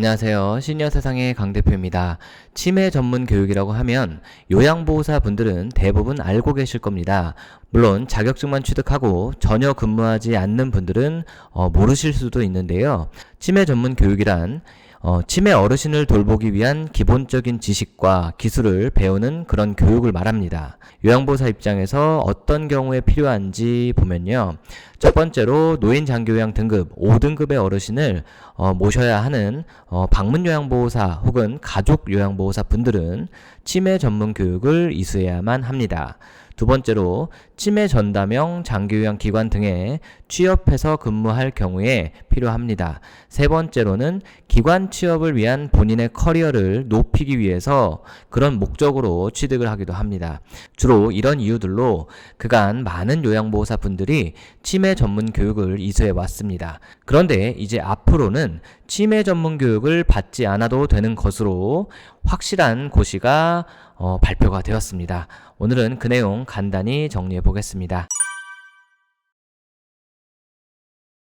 안녕하세요. 시니어 세상의 강 대표입니다. 치매 전문 교육이라고 하면 요양보호사 분들은 대부분 알고 계실 겁니다. 물론 자격증만 취득하고 전혀 근무하지 않는 분들은 어, 모르실 수도 있는데요. 치매 전문 교육이란 어, 치매 어르신을 돌보기 위한 기본적인 지식과 기술을 배우는 그런 교육을 말합니다. 요양보호사 입장에서 어떤 경우에 필요한지 보면요. 첫 번째로 노인 장기요양 등급 5등급의 어르신을 어, 모셔야 하는 어, 방문 요양보호사 혹은 가족 요양보호사 분들은 치매 전문 교육을 이수해야만 합니다. 두 번째로 치매 전담형 장기요양 기관 등에 취업해서 근무할 경우에 필요합니다. 세 번째로는 기관 취업을 위한 본인의 커리어를 높이기 위해서 그런 목적으로 취득을 하기도 합니다. 주로 이런 이유들로 그간 많은 요양보호사 분들이 치매 전문 교육을 이수해 왔습니다. 그런데 이제 앞으로는 치매 전문 교육을 받지 않아도 되는 것으로 확실한 고시가 어, 발표가 되었습니다. 오늘은 그 내용 간단히 정리해 보겠습니다.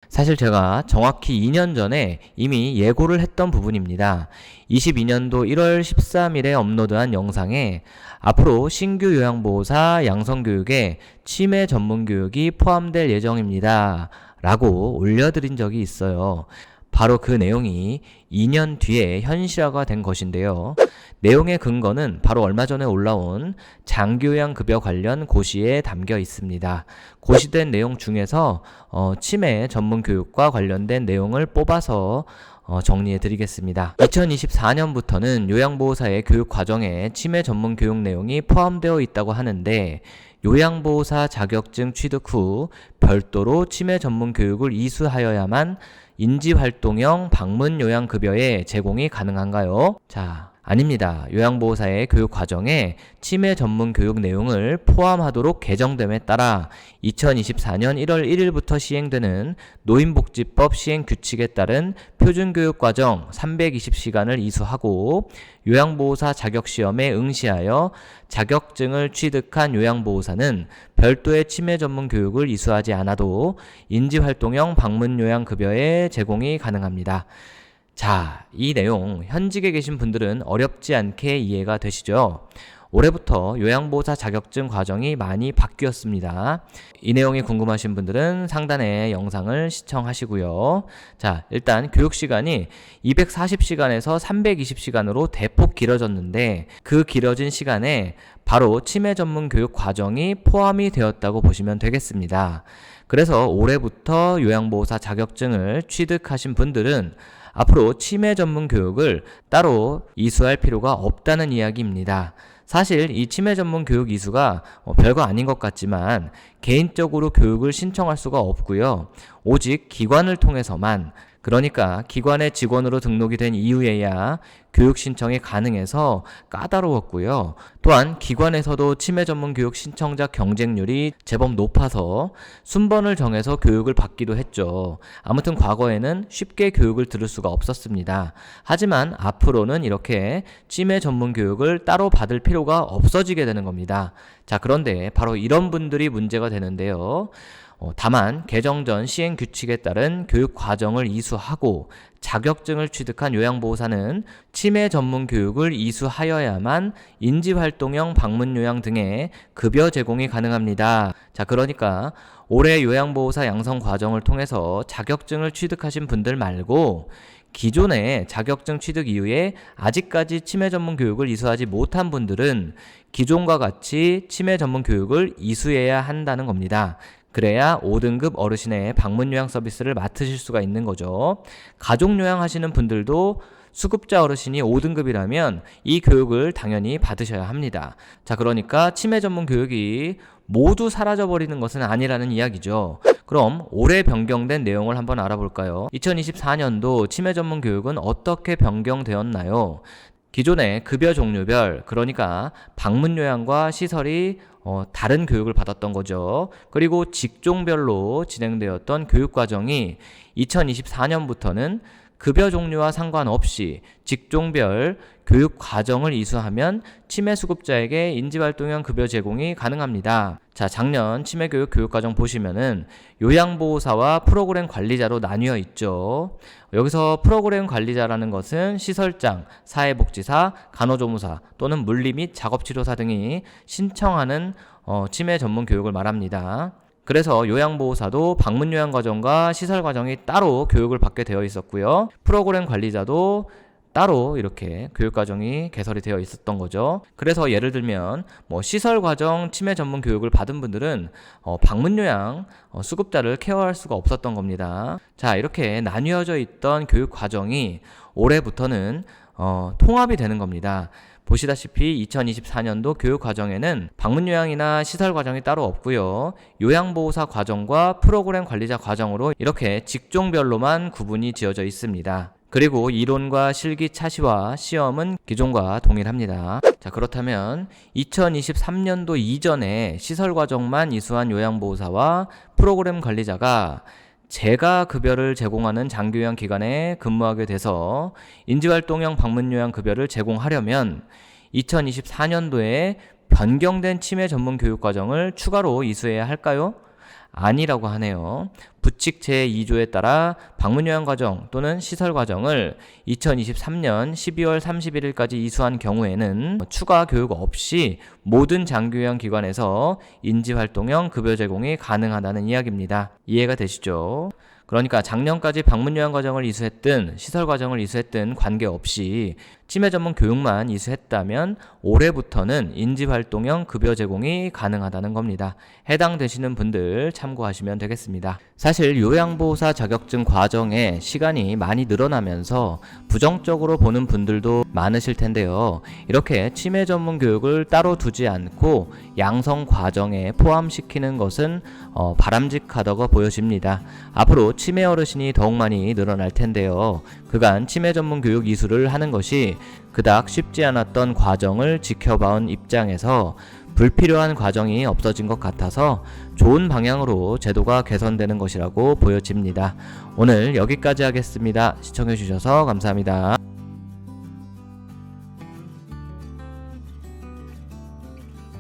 사실 제가 정확히 2년 전에 이미 예고를 했던 부분입니다. 22년도 1월 13일에 업로드한 영상에 앞으로 신규 요양보호사 양성교육에 치매 전문 교육이 포함될 예정입니다. 라고 올려드린 적이 있어요. 바로 그 내용이 2년 뒤에 현실화가 된 것인데요. 내용의 근거는 바로 얼마 전에 올라온 장교양 급여 관련 고시에 담겨 있습니다. 고시된 내용 중에서 어, 치매 전문 교육과 관련된 내용을 뽑아서 어, 정리해 드리겠습니다. 2024년부터는 요양보호사의 교육 과정에 치매 전문 교육 내용이 포함되어 있다고 하는데 요양보호사 자격증 취득 후 별도로 치매 전문 교육을 이수하여야만 인지활동형 방문 요양급여의 제공이 가능한가요? 자, 아닙니다. 요양보호사의 교육 과정에 치매 전문 교육 내용을 포함하도록 개정됨에 따라 2024년 1월 1일부터 시행되는 노인복지법 시행 규칙에 따른 표준교육과정 320시간을 이수하고 요양보호사 자격시험에 응시하여 자격증을 취득한 요양보호사는 별도의 치매 전문 교육을 이수하지 않아도 인지활동형 방문요양급여의 제공이 가능합니다. 자, 이 내용 현직에 계신 분들은 어렵지 않게 이해가 되시죠? 올해부터 요양보호사 자격증 과정이 많이 바뀌었습니다. 이 내용이 궁금하신 분들은 상단의 영상을 시청하시고요. 자, 일단 교육 시간이 240시간에서 320시간으로 대폭 길어졌는데 그 길어진 시간에 바로 치매 전문 교육 과정이 포함이 되었다고 보시면 되겠습니다. 그래서 올해부터 요양보호사 자격증을 취득하신 분들은 앞으로 치매 전문 교육을 따로 이수할 필요가 없다는 이야기입니다. 사실 이 치매 전문 교육 이수가 어, 별거 아닌 것 같지만 개인적으로 교육을 신청할 수가 없고요. 오직 기관을 통해서만 그러니까 기관의 직원으로 등록이 된 이후에야 교육 신청이 가능해서 까다로웠고요. 또한 기관에서도 치매 전문 교육 신청자 경쟁률이 제법 높아서 순번을 정해서 교육을 받기도 했죠. 아무튼 과거에는 쉽게 교육을 들을 수가 없었습니다. 하지만 앞으로는 이렇게 치매 전문 교육을 따로 받을 필요가 없어지게 되는 겁니다. 자, 그런데 바로 이런 분들이 문제가 되는데요. 어, 다만 개정 전 시행 규칙에 따른 교육 과정을 이수하고 자격증을 취득한 요양보호사는 치매 전문 교육을 이수하여야만 인지활동형 방문 요양 등의 급여 제공이 가능합니다. 자, 그러니까 올해 요양보호사 양성 과정을 통해서 자격증을 취득하신 분들 말고 기존의 자격증 취득 이후에 아직까지 치매 전문 교육을 이수하지 못한 분들은 기존과 같이 치매 전문 교육을 이수해야 한다는 겁니다. 그래야 5등급 어르신의 방문 요양 서비스를 맡으실 수가 있는 거죠. 가족 요양 하시는 분들도 수급자 어르신이 5등급이라면 이 교육을 당연히 받으셔야 합니다. 자, 그러니까 치매 전문 교육이 모두 사라져 버리는 것은 아니라는 이야기죠. 그럼 올해 변경된 내용을 한번 알아볼까요? 2024년도 치매 전문 교육은 어떻게 변경되었나요? 기존의 급여 종류별, 그러니까 방문 요양과 시설이 어, 다른 교육을 받았던 거죠. 그리고 직종별로 진행되었던 교육 과정이 2024년부터는 급여 종류와 상관없이 직종별 교육 과정을 이수하면 치매 수급자에게 인지활동형 급여 제공이 가능합니다. 자, 작년 치매 교육 교육 과정 보시면은 요양보호사와 프로그램 관리자로 나뉘어 있죠. 여기서 프로그램 관리자라는 것은 시설장, 사회복지사, 간호조무사 또는 물리 및 작업치료사 등이 신청하는 어, 치매 전문 교육을 말합니다. 그래서 요양보호사도 방문 요양과정과 시설과정이 따로 교육을 받게 되어 있었고요. 프로그램 관리자도 따로 이렇게 교육과정이 개설이 되어 있었던 거죠. 그래서 예를 들면 뭐 시설과정 치매 전문 교육을 받은 분들은 어, 방문요양 어, 수급자를 케어할 수가 없었던 겁니다. 자 이렇게 나뉘어져 있던 교육과정이 올해부터는 어, 통합이 되는 겁니다. 보시다시피 2024년도 교육 과정에는 방문 요양이나 시설 과정이 따로 없고요. 요양보호사 과정과 프로그램 관리자 과정으로 이렇게 직종별로만 구분이 지어져 있습니다. 그리고 이론과 실기 차시와 시험은 기존과 동일합니다. 자, 그렇다면 2023년도 이전에 시설 과정만 이수한 요양보호사와 프로그램 관리자가 재가 급여를 제공하는 장교양 기관에 근무하게 돼서 인지활동형 방문요양 급여를 제공하려면 2024년도에 변경된 치매 전문 교육 과정을 추가로 이수해야 할까요? 아니라고 하네요. 부칙 제2조에 따라 방문요양 과정 또는 시설 과정을 2023년 12월 31일까지 이수한 경우에는 추가 교육 없이 모든 장교양 기관에서 인지활동형 급여 제공이 가능하다는 이야기입니다. 이해가 되시죠? 그러니까 작년까지 방문 요양 과정을 이수했든 시설 과정을 이수했든 관계없이 치매 전문 교육만 이수했다면 올해부터는 인지 활동형 급여 제공이 가능하다는 겁니다. 해당되시는 분들 참고하시면 되겠습니다. 사실 요양보호사 자격증 과정에 시간이 많이 늘어나면서 부정적으로 보는 분들도 많으실 텐데요. 이렇게 치매 전문 교육을 따로 두지 않고 양성 과정에 포함시키는 것은 어, 바람직하다고 보여집니다. 앞으로 치매 어르신이 더욱 많이 늘어날 텐데요. 그간 치매 전문 교육 이수를 하는 것이 그닥 쉽지 않았던 과정을 지켜봐온 입장에서 불필요한 과정이 없어진 것 같아서 좋은 방향으로 제도가 개선되는 것이라고 보여집니다. 오늘 여기까지 하겠습니다. 시청해주셔서 감사합니다.